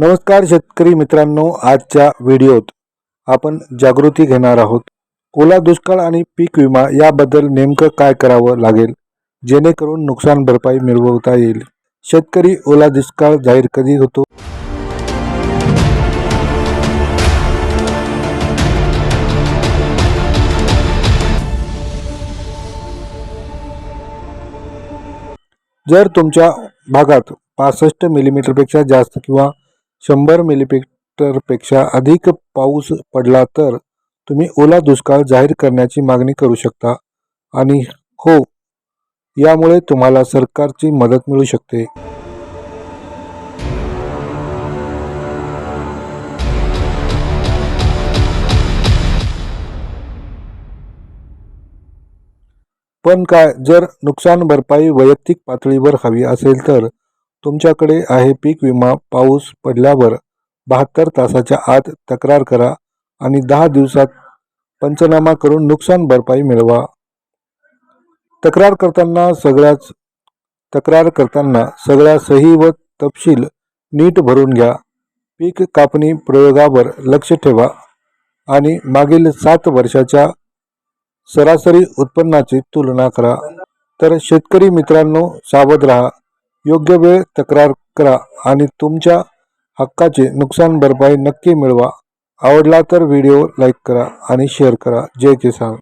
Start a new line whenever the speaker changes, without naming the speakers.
नमस्कार शेतकरी मित्रांनो आजच्या व्हिडिओत आपण जागृती घेणार आहोत. ओला दुष्काळ आणि पीक विमा याबद्दल नेमकं काय करावं लागेल? जेणेकरून नुकसान भरपाई मिळवता येईल. शेतकरी ओला दुष्काळ जाहीर कधी होतो? जर तुमच्या भागात पासष्ट मिलीमीटरपेक्षा जास्त किंवा शंभर मिलीमीटरपेक्षा अधिक पाऊस पडला तर तुम्ही ओला दुष्काळ जाहीर करण्याची मागणी करू शकता. आणि हो यामुळे तुम्हाला सरकारची मदत मिळू शकते. पण काय जर नुकसान भरपाई वैयक्तिक पातळीवर हवी असेल तर तुमच्याकडे आहे पीक विमा पाऊस पडल्यावर बहात्तर तासाच्या आत तक्रार करा आणि दहा दिवसात पंचनामा करून नुकसान भरपाई मिळवा. तक्रार करताना सगळ्याच तक्रार करताना सगळ्या सही व तपशील नीट भरून घ्या. पीक कापणी प्रयोगावर लक्ष ठेवा आणि मागील सात वर्षाच्या सरासरी उत्पन्नाची तुलना करा. तर शेतकरी मित्रांनो सावध राहा. योग्य वेळ तक्रार करा आणि तुमच्या हक्काचे नुकसान भरपाई नक्की मिळवा. आवडला तर व्हिडिओ लाईक करा आणि शेअर करा. जय किसान.